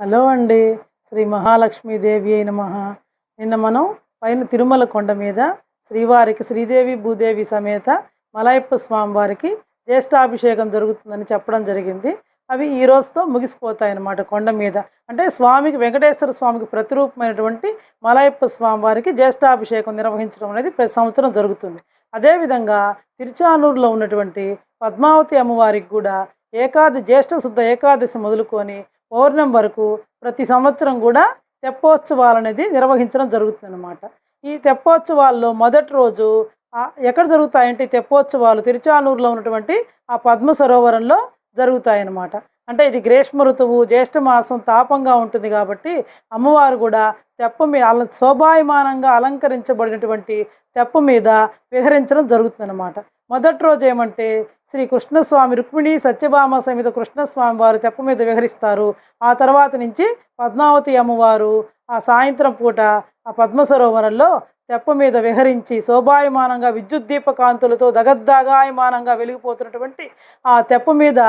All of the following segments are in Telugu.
హలో అండి. శ్రీ మహాలక్ష్మీదేవి అయిన మహా నిన్న మనం పైన తిరుమల కొండ మీద శ్రీవారికి శ్రీదేవి భూదేవి సమేత మలయప్ప స్వామి వారికి జ్యేష్ఠాభిషేకం జరుగుతుందని చెప్పడం జరిగింది. అవి ఈ రోజుతో ముగిసిపోతాయి అన్నమాట కొండ మీద. అంటే స్వామికి వెంకటేశ్వర స్వామికి ప్రతిరూపమైనటువంటి మలయప్ప స్వామి వారికి జ్యేష్ఠాభిషేకం నిర్వహించడం అనేది ప్రతి సంవత్సరం జరుగుతుంది. అదేవిధంగా తిరుచానూరులో ఉన్నటువంటి పద్మావతి అమ్మవారికి కూడా ఏకాది జ్యేష్ఠ శుద్ధ ఏకాదశి మొదలుకొని పౌర్ణం వరకు ప్రతి సంవత్సరం కూడా తెప్పోత్సవాలు అనేది నిర్వహించడం జరుగుతుందన్నమాట. ఈ తెప్పోత్సవాల్లో మొదటి రోజు ఎక్కడ జరుగుతాయంటే తెప్పోత్సవాలు తిరుచానూరులో ఉన్నటువంటి ఆ పద్మ సరోవరంలో జరుగుతాయన్నమాట. అంటే ఇది గ్రీష్మ ఋతువు జ్యేష్ఠమాసం తాపంగా ఉంటుంది కాబట్టి అమ్మవారు కూడా తెప్ప మీద అల శోభాయమానంగా అలంకరించబడినటువంటి తెప్ప మీద విహరించడం జరుగుతుందన్నమాట. మొదటి రోజు ఏమంటే శ్రీ కృష్ణస్వామి రుక్మిణి సత్యభామ సమేత కృష్ణస్వామి వారు తెప్ప మీద విహరిస్తారు. ఆ తర్వాత నుంచి పద్మావతి అమ్మవారు ఆ సాయంత్రం పూట ఆ పద్మ సరోవరంలో తెప్ప మీద విహరించి శోభాయమానంగా విద్యుత్ దీపకాంతులతో దగద్దాగాయమానంగా వెలిగిపోతున్నటువంటి ఆ తెప్ప మీద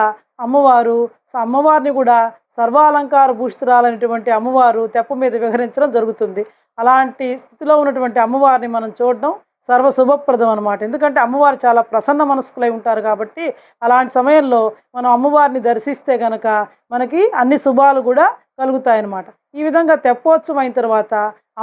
అమ్మవారు అమ్మవారిని కూడా సర్వాలంకార భూషితురాలైనటువంటి అమ్మవారు తెప్ప మీద విహరించడం జరుగుతుంది. అలాంటి స్థితిలో ఉన్నటువంటి అమ్మవారిని మనం చూడడం సర్వ శుభప్రదం అనమాట ఎందుకంటే అమ్మవారు చాలా ప్రసన్న మనస్కులై ఉంటారు కాబట్టి అలాంటి సమయంలో మనం అమ్మవారిని దర్శిస్తే గనక మనకి అన్ని శుభాలు కూడా కలుగుతాయన్నమాట. ఈ విధంగా తెప్పోత్సవం అయిన తర్వాత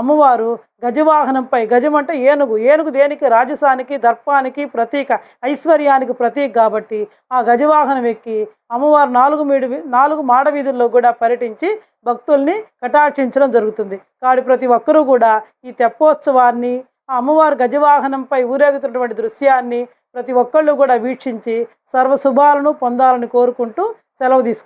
అమ్మవారు గజవాహనంపై గజం అంటే ఏనుగు ఏనుగు దేనికి రాజసానికి దర్పానికి ప్రతీక ఐశ్వర్యానికి ప్రతీక కాబట్టి ఆ గజవాహనం ఎక్కి అమ్మవారు నాలుగు మీడు నాలుగు మాడ వీధుల్లో కూడా పర్యటించి భక్తుల్ని కటాక్షించడం జరుగుతుంది. కాడి ప్రతి ఒక్కరూ కూడా ఈ తెప్పోత్సవాన్ని ఆ అమ్మవారు గజవాహనంపై ఊరేగుతున్నటువంటి దృశ్యాన్ని ప్రతి ఒక్కళ్ళు కూడా వీక్షించి సర్వశుభాలను పొందాలని కోరుకుంటూ సెలవు తీసుకు